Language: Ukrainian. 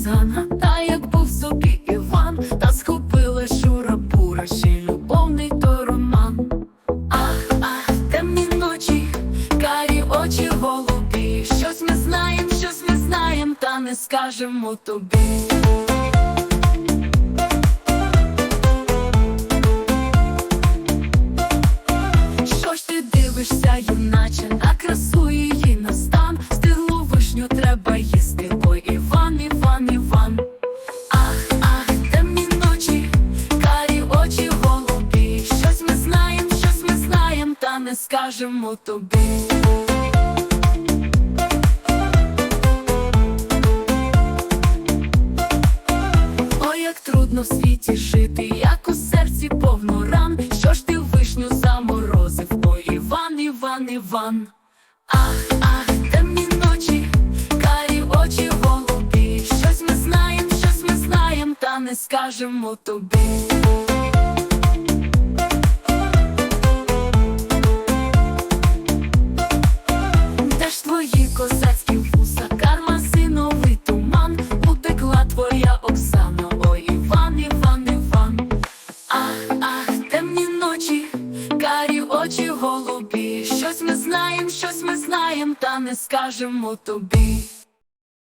Оксана, та як був собі Іван, та схопила Шура бура, ще любовний то роман. Ах, ах, темні ночі, карі очі голубі. Щось ми знаєм, щось ми знаєм, та не скажемо тобі. Що ти дивишся, не скажемо тобі Ой, як трудно в світі жити, як у серці повно ран. Що ж ти вишню заморозив? Ой, Іван, Іван, Іван. Ах, ах, темні ночі, карі очі голубі. Щось ми знаєм, щось ми знаєм, та не скажемо тобі. Знаєм, та не скажемо тобі.